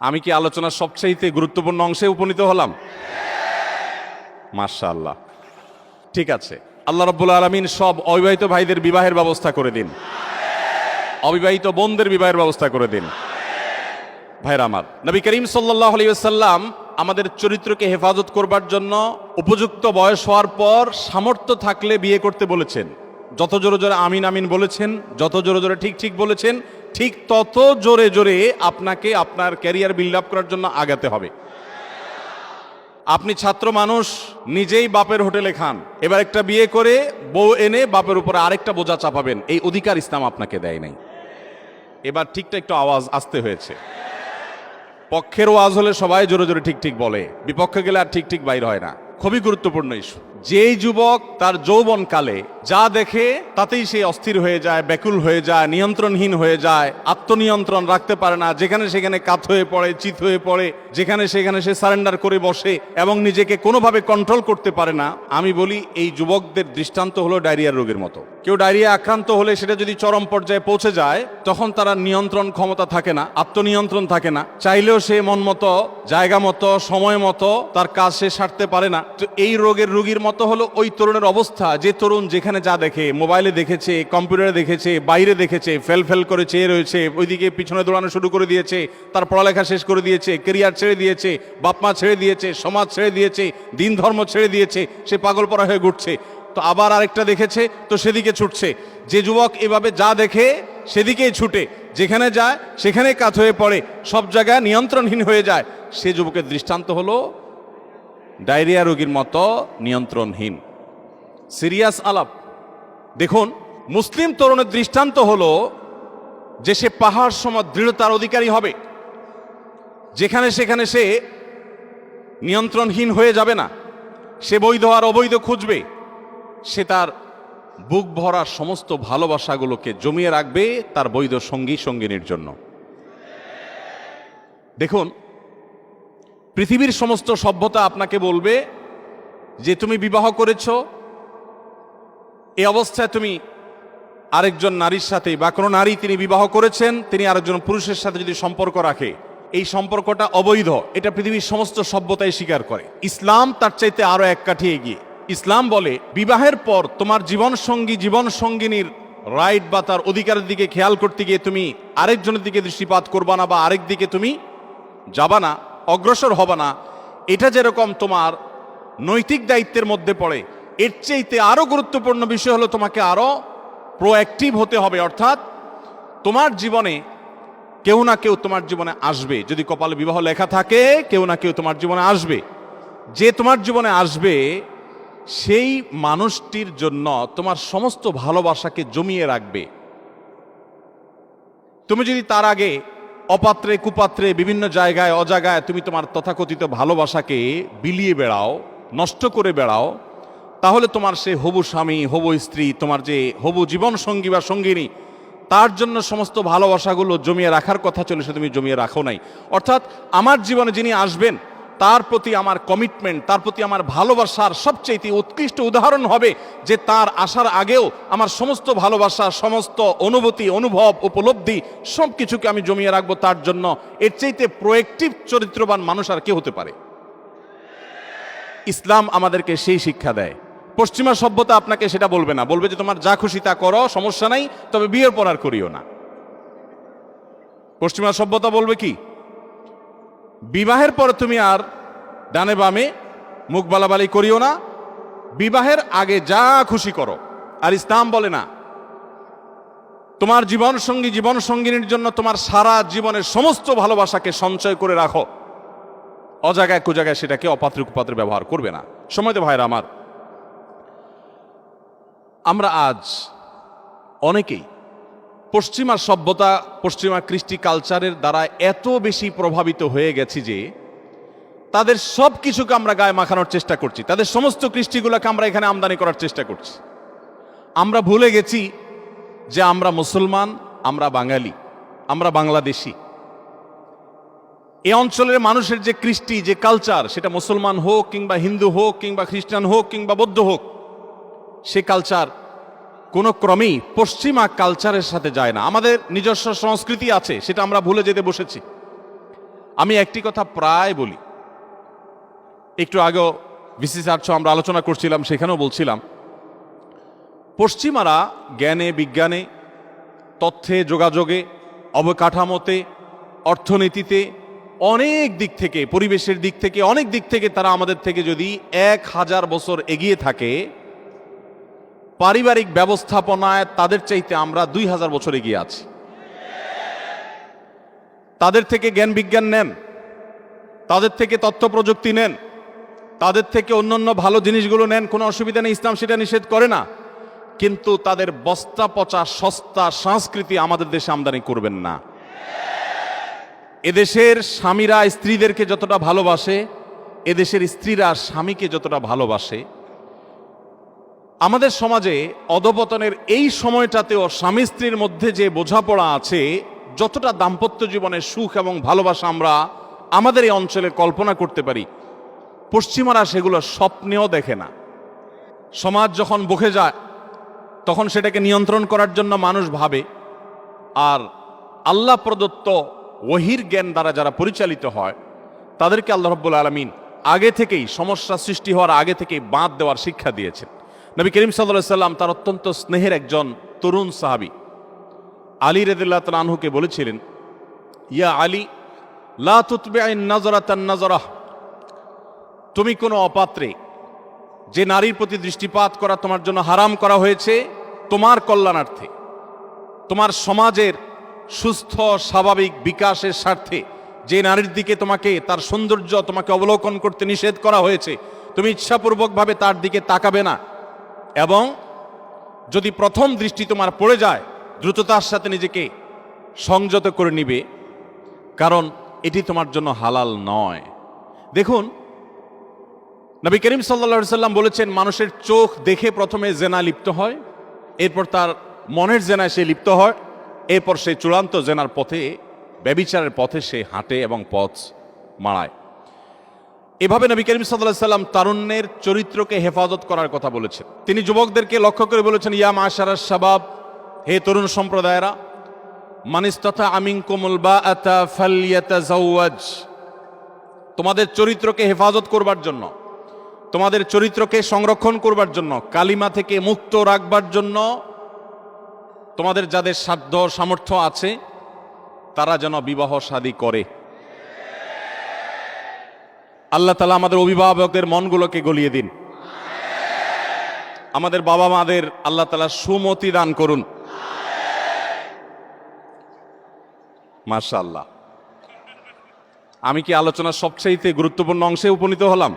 আমি কি আলোচনার সবচাইতে গুরুত্বপূর্ণ অংশে উপনীত হলাম? মার্শাল্লাহ ঠিক আছে। আল্লাহ রব্বুল আলমিন সব অবিবাহিত ভাইদের বিবাহের ব্যবস্থা করে দিন। অবিবাহিত বোনদের বিবাহের ব্যবস্থা করে দিন। ভাইরা আমার, নবী করিম সাল্লাহ আমাদের চরিত্রকে হেফাজত করবার জন্য উপযুক্ত বয়স হওয়ার পর সামর্থ্য থাকলে বিয়ে করতে বলেছেন। যত জোরে জোরে আমিন আমিন বলেছেন, যত জোরে জোরে ঠিক ঠিক বলেছেন, ঠিক তত জোরে জোরে আপনাকে আপনার ক্যারিয়ার বিল্ড আপ করার জন্য আগাতে হবে। আপনি ছাত্র মানুষ, নিজেই বাপের হোটেলে খান। এবার একটা বিয়ে করে বউ এনে বাপের উপরে আরেকটা বোঝা চাপাবেন, এই অধিকার ইসলাম আপনাকে দেয় নাই। এবার ঠিকটা একটু আওয়াজ আসতে হয়েছে। পক্ষের ওয়াজ হলে সবাই জোরে জোরে ঠিক ঠিক বলে, বিপক্ষে গেলে আর ঠিক ঠিক বাইর হয় না। খুবই গুরুত্বপূর্ণ ইস্যু। যেই যুবক তার যৌবন কালে যা দেখে তাতেই সে অস্থির হয়ে যায়, ব্যাকুল হয়ে যায়, নিয়ন্ত্রণহীন হয়ে যায়, আত্মনিয়ন্ত্রণ রাখতে পারে না, যেখানে সেখানে কাত হয়ে পড়ে, চিত হয়ে পড়ে, যেখানে সেখানে সে সারেন্ডার করে বসে এবং নিজেকে কোনোভাবে কন্ট্রোল করতে পারে না। আমি বলি, এই যুবকদের দৃষ্টান্ত হলো ডায়রিয়ার রোগের মতো। কেউ ডায়রিয়া আক্রান্ত হলে সেটা যদি চরম পর্যায়ে পৌঁছে যায়, তখন তারা নিয়ন্ত্রণ ক্ষমতা থাকে না, আত্মনিয়ন্ত্রণ থাকে না। চাইলেও সে মন মতো, জায়গা মতো, সময় মতো তার কাজ সে সারতে পারে না। তো এই রোগের রোগীর মতো হলো ওই তরুণের অবস্থা, যে তরুণ যেখানে যা দেখে, মোবাইলে দেখেছে, কম্পিউটারে দেখেছে, বাইরে দেখেছে, ফেল ফেল করে চেয়ে রয়েছে, ওইদিকে পিছনে দৌড়ানো শুরু করে দিয়েছে, তার পড়ালেখা শেষ করে দিয়েছে, কেরিয়ার ছেড়ে দিয়েছে বাপমা ছেড়ে দিয়েছে, সমাজ ছেড়ে দিয়েছে, দিন ধর্ম ছেড়ে দিয়েছে, সে পাগল পড়া হয়ে ঘুরছে। তো আবার আরেকটা দেখেছে, তো সেদিকে ছুটছে। যে যুবক এভাবে যা দেখে, সেদিকেই ছুটে। যেখানে যায় সেখানে কাত হয়ে পড়ে। সব জায়গায় নিয়ন্ত্রণহীন হয়ে যায়। সে যুবকের দৃষ্টান্ত হলো, ডায়রিয়া রোগীর মতো নিয়ন্ত্রণহীন। সিরিয়াস আলাপ। দেখুন, মুসলিম তরুণের দৃষ্টান্ত হলো যে সে পাহাড় সম দৃঢ়তার অধিকারী হবে। যেখানে সেখানে সে নিয়ন্ত্রণহীন হয়ে যাবে না। সে বৈধ আর অবৈধ খুঁজবে। সে তার বুক ভরা সমস্ত ভালোবাসাগুলোকে জমিয়ে রাখবে তার বৈধ সঙ্গী সঙ্গিনীর জন্য। দেখুন, পৃথিবীর সমস্ত সভ্যতা আপনাকে বলবে যে, তুমি বিবাহ করেছ এই অবস্থায় তুমি আরেকজন নারীর সাথে বা কোনো নারী তিনি বিবাহ করেছেন, তিনি আরেকজন পুরুষের সাথে যদি সম্পর্ক রাখে, এই সম্পর্কটা অবৈধ। এটা পৃথিবীর সমস্ত সভ্যতায় স্বীকার করে। ইসলাম তার চাইতে আরও এক কাঠি এগিয়ে। ইসলাম বলে, বিবাহের পর তোমার জীবন সঙ্গী জীবন সঙ্গিনীর রাইট বা তার অধিকারের দিকে খেয়াল করতে গিয়ে তুমি আরেকজনের দিকে দৃষ্টিপাত করবা না বা আরেক দিকে তুমি যাবা না, অগ্রসর হবা না। এটা যেরকম তোমার নৈতিক দায়িত্বের মধ্যে পড়ে এর চাইতে আরও গুরুত্বপূর্ণ বিষয় হলো তোমাকে আরও প্রোঅ্যাক্টিভ হতে হবে, অর্থাৎ তোমার জীবনে কেউ না কেউ তোমার জীবনে আসবে। যদি কপালে বিবাহ লেখা থাকে, কেউ না কেউ তোমার জীবনে আসবে। যে তোমার জীবনে আসবে, সেই মানুষটির জন্য তোমার সমস্ত ভালোবাসাকে জমিয়ে রাখবে। তুমি যদি তার আগে অপাত্রে, কুপাত্রে, বিভিন্ন জায়গায় অজাগায় তুমি তোমার তথাকথিত ভালোবাসাকে বিলিয়ে বেড়াও, নষ্ট করে বেড়াও তাহলে তোমার সে হবু স্বামী, হবু স্ত্রী, তোমার যে হবু জীবন সঙ্গী বা সঙ্গিনী, তার জন্য সমস্ত ভালোবাসাগুলো জমিয়ে রাখার কথা চলে সে তুমি জমিয়ে রাখো নাই। অর্থাৎ আমার জীবনে যিনি আসবেন, তার প্রতি আমার কমিটমেন্ট তার প্রতি আমার ভালোবাসার সবচেয়ে উৎকৃষ্ট উদাহরণ হবে যে তার আসার আগেও আমার সমস্ত ভালোবাসা, সমস্ত অনুভূতি, অনুভব, উপলব্ধি সব কিছুকে আমি জমিয়ে রাখব তার জন্য। এর চাইতে প্রোয়েক্টিভ চরিত্রবান মানুষ আর কে হতে পারে? ইসলাম আমাদেরকে সেই শিক্ষা দেয়। পশ্চিমা সভ্যতা আপনাকে সেটা বলবে না। বলবে যে তোমার যা খুশি তা করো, সমস্যা নাই, তবে বিয়ের পর আর করিও না। পশ্চিমা সভ্যতা বলবে কি? বিবাহের পর তুমি আর ডানে বামে মুখ বালাবালি করিও না। বিবাহের আগে যা খুশি করো। আর ইসলাম বলে না, তোমার জীবন সঙ্গী জীবন সঙ্গিনীর জন্য তোমার সারা জীবনের সমস্ত ভালোবাসাকে সঞ্চয় করে রাখো। অজাগায় কুজাগায় সেটাকে অপাত্রে কুপাত্রে ব্যবহার করবে না। সময় তো ভাইরা আমার। আমরা আজ অনেকেই পশ্চিমা সভ্যতা, পশ্চিমা কৃষ্টি কালচারের দ্বারা এত বেশি প্রভাবিত হয়ে গেছি যে তাদের সব কিছুকে আমরা গায়ে মাখানোর চেষ্টা করছি। তাদের সমস্ত কৃষ্টিগুলোকে আমরা এখানে আমদানি করার চেষ্টা করছি। আমরা ভুলে গেছি যে আমরা মুসলমান, আমরা বাঙালি, আমরা বাংলাদেশি। এই অঞ্চলের মানুষের যে কৃষ্টি, যে কালচার, সেটা মুসলমান হোক কিংবা হিন্দু হোক কিংবা খ্রিস্টান হোক কিংবা বৌদ্ধ হোক সে কালচার কোনো ক্রমেই পশ্চিমা কালচারের সাথে যায় না। আমাদের নিজস্ব সংস্কৃতি আছে, সেটা আমরা ভুলে যেতে বসেছি। আমি একটি কথা প্রায় বলি। একটু আগেও বিসিসি আটশো আমরা আলোচনা করছিলাম, সেখানেও বলছিলাম, পশ্চিমারা জ্ঞানে, বিজ্ঞানে, তথ্যে, যোগাযোগে, অবকাঠামোতে, অর্থনীতিতে, অনেক দিক থেকে, পরিবেশের দিক থেকে, অনেক দিক থেকে তারা আমাদের থেকে যদি এক হাজার বছর এগিয়ে থাকে পারিবারিক ব্যবস্থাপনায় তাদের চাইতে আমরা দুই হাজার বছর এগিয়ে আছি। তাদের থেকে জ্ঞান বিজ্ঞান নেন, তাদের থেকে তথ্য প্রযুক্তি নেন, তাদের থেকে অন্যান্য ভালো জিনিসগুলো নেন, কোনো অসুবিধা নেই, ইসলাম সেটা নিষেধ করে না। কিন্তু তাদের বস্তা পচা সস্তা সংস্কৃতি আমাদের দেশে আমদানি করবেন না। এদেশের স্বামীরা স্ত্রীদেরকে যতটা ভালোবাসে, এদেশের স্ত্রীরা স্বামীকে যতটা ভালোবাসে আমাদের সমাজে অধপতনের এই সময়টাতেও স্বামী স্ত্রীর মধ্যে যে বোঝাপড়া আছে, যতটা দাম্পত্য জীবনের সুখ এবং ভালোবাসা আমরা আমাদের এই অঞ্চলে কল্পনা করতে পারি, পশ্চিমারা সেগুলো স্বপ্নেও দেখে না। সমাজ যখন বকে যায়, তখন সেটাকে নিয়ন্ত্রণ করার জন্য মানুষ ভাবে, আর আল্লাহ প্রদত্ত ওহির জ্ঞান দ্বারা যারা পরিচালিত হয়, তাদেরকে আল্লাহ রব্বুল আলমিন আগে থেকেই সমস্যা সৃষ্টি হওয়ার আগে থেকেই বাঁধ দেওয়ার শিক্ষা দিয়েছেন। নবী করিম সাল্লাহ সাল্লাম তার অত্যন্ত স্নেহের একজন তরুণ সাহাবি। আলী রেদুল্লাহ তালহুকে বলেছিলেন, ইয়া আলী, লা আইন তুমি কোনো অপাত্রে যে নারীর প্রতি দৃষ্টিপাত করা তোমার জন্য হারাম করা হয়েছে, তোমার কল্যাণার্থে, তোমার সমাজের সুস্থ, স্বাভাবিক বিকাশের স্বার্থে যে নারীর দিকে তোমাকে, তার সৌন্দর্য তোমাকে অবলোকন করতে নিষেধ করা হয়েছে, তুমি ইচ্ছাপূর্বকভাবে তার দিকে তাকাবে না। এবং যদি প্রথম দৃষ্টি তোমার পড়ে যায়, দ্রুততার সাথে নিজেকে সংযত করে নিবে, কারণ এটি তোমার জন্য হালাল নয়। দেখুন, নবী করিম সাল্লা সাল্লাম বলেছেন, মানুষের চোখ দেখে প্রথমে জেনা লিপ্ত হয়, এরপর তার মনের জেনায় সে লিপ্ত হয়, এরপর সে চূড়ান্ত জেনার পথে, ব্যবিচারের পথে সে হাঁটে এবং পথ মারায় এভাবে নবী করিম সাল্লাহ সাল্লাম তারুণ্যের চরিত্রকে হেফাজত করার কথা বলেছেন। তিনি যুবকদেরকে লক্ষ্য করে বলেছেন, ইয়া মাশারা শাবাব, হে তরুণ সম্প্রদায়েরা মানিস্তথা আমিন কোমল বা আতা তোমাদের চরিত্রকে হেফাজত করবার জন্য, তোমাদের চরিত্রকে সংরক্ষণ করবার জন্য, কালিমা থেকে মুক্ত রাখবার জন্য তোমাদের যাদের সাধ্য সামর্থ্য আছে, তারা যেন বিবাহ শাদী করে। আল্লাহ তালা আমাদের অভিভাবকদের মনগুলোকে গলিয়ে দিন। আমাদের বাবা মাদের আল্লাহ তালা সুমতি দান করুন। মাশাআল্লাহ। আমি কি আলোচনার সবচাইতে গুরুত্বপূর্ণ অংশে উপনীত হলাম?